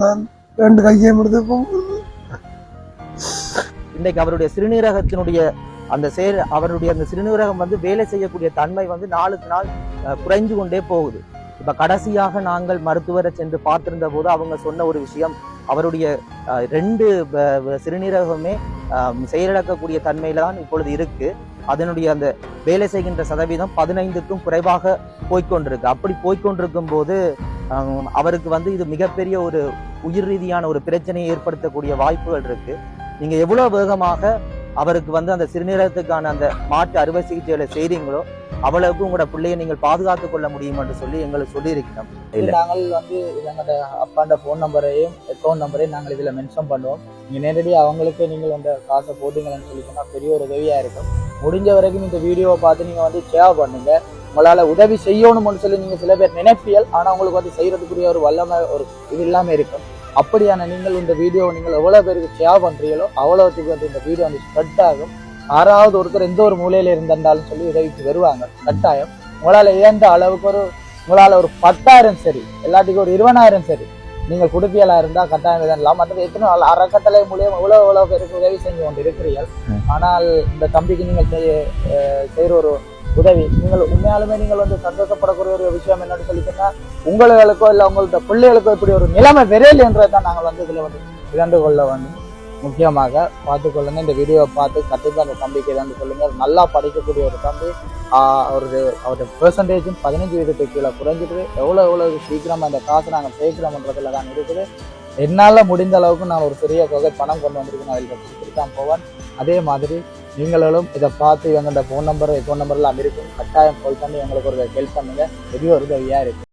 நான் ரெண்டு கையை முடித்து இன்றைக்கு அவருடைய சிறுநீரகத்தினுடைய அந்த செயல் அவருடைய அந்த சிறுநீரகம் வந்து வேலை செய்யக்கூடிய தன்மை வந்து நாளுக்கு நாள் அஹ், குறைஞ்சு கொண்டே போகுது. இப்ப கடைசியாக நாங்கள் மருத்துவரை சென்று பார்த்திருந்த போது அவங்க சொன்ன ஒரு விஷயம் அவருடைய அஹ், ரெண்டு சிறுநீரகமே செயலிழக்கக்கூடிய தன்மையில தான் இப்பொழுது இருக்கு. அதனுடைய அந்த வேலை செய்கின்ற சதவீதம் பதினைந்துக்கும் குறைவாக போய்க்கொண்டிருக்கு. அப்படி போய்க்கொண்டிருக்கும் போது அவருக்கு வந்து இது மிகப்பெரிய ஒரு உயிர் ரீதியான ஒரு பிரச்சனையை ஏற்படுத்தக்கூடிய வாய்ப்புகள் இருக்கு. நீங்க எவ்வளவு வேகமாக அவருக்கு வந்து அந்த சிறுநீரகத்துக்கான அந்த மாற்று அறுவை சிகிச்சைகளை செய்றீங்களோ அவ்வளவுக்கு உங்களோட பிள்ளையை நீங்கள் பாதுகாத்துக் கொள்ள முடியும் என்று சொல்லி எங்களுக்கு சொல்லியிருக்கிறோம். நாங்கள் வந்து எங்களோட அப்பாண்ட ஃபோன் நம்பரையும் அக்கௌண்ட் நம்பரையும் நாங்கள் இதில் மென்ஷன் பண்ணுவோம். நீங்கள் நேரடியாக அவங்களுக்கு நீங்கள் அந்த காசை போட்டீங்கன்னு சொல்லி சொன்னா பெரிய ஒரு உதவியாக இருக்கும். முடிஞ்ச வரைக்கும் இந்த வீடியோவை பார்த்து நீங்கள் வந்து ஷேர் பண்ணுங்க. உங்களால் உதவி செய்யணும்னு சொல்லி நீங்கள் சில பேர் நினைப்பியல் ஆனால் உங்களுக்கு வந்து செய்யறதுக்குரிய ஒரு வல்லமை ஒரு இது இல்லாமல் இருக்கும் அப்படியான நீங்கள் இந்த வீடியோவை நீங்கள் எவ்வளோ பேருக்கு ஷேர் பண்ணுறீங்களோ அவ்வளோத்துக்கு வந்து இந்த வீடியோ வந்து ஸ்ப்ரெட் ஆகும். யாராவது ஒருத்தர் எந்த ஒரு மூலையில இருந்தாலும் சொல்லி உதவிக்கு வருவாங்க. கட்டாயம். உங்களால் இயன்ற அளவுக்கு ஒரு உங்களால் ஒரு பத்தாயிரம் சரி எல்லாத்துக்கும் ஒரு இருபதாயிரம் சரி நீங்கள் குடுப்பியலா இருந்தால் கட்டாயம் இதெல்லாம் மற்றது எத்தனை நாள் அறக்கட்டளை மூலியம் இவ்வளோ இவ்வளோ பேருக்கு உதவி செஞ்சு கொண்டு இருக்கிறீர்கள். ஆனால் இந்த தம்பிக்கு நீங்கள் செய்கிற ஒரு உதவி. நீங்கள் உண்மையாலுமே நீங்கள் வந்து சந்தோஷப்படக்கூடிய ஒரு விஷயம் என்னன்னு சொல்லிட்டீங்கன்னா உங்களுக்கோ இல்லை உங்களோட பிள்ளைகளுக்கோ இப்படி ஒரு நிலைமை விரையில் என்றதை தான் நாங்கள் வந்து இதில் வந்து இரண்டு கொள்ள வேண்டும். முக்கியமாக பார்த்துக்கொள்ளுங்க இந்த வீடியோவை பார்த்து கண்டிப்பாக அந்த தம்பிக்கு இதாண்டு சொல்லுங்கள் நல்லா படிக்கக்கூடிய ஒரு தம்பி. ஆஹ் அவரது அவருடைய பெர்சன்டேஜும் பதினஞ்சு வீதத்துக்கு கீழே குறைஞ்சிட்டு எவ்வளோ எவ்வளோ சீக்கிரமாக அந்த காசை நாங்கள் சேர்க்கிறோம்ன்றதுல தான் இருக்குது. என்னால் முடிந்த அளவுக்கு நான் ஒரு சிறிய தொகை பணம் கொண்டு வந்திருக்கேன். அதில் கொடுத்துட்டு தான் போவேன். அதே மாதிரி நீங்களும் இதை பார்த்து இவங்களோட ஃபோன் நம்பர் அக்கௌண்ட் நம்பர்லாம் இருக்கும். கட்டாயம் கால் பண்ணி எங்களுக்கு ஒரு ஹெல்ப் பண்ணுங்க. பெரிய ஒரு உதவியாக இருக்கும்.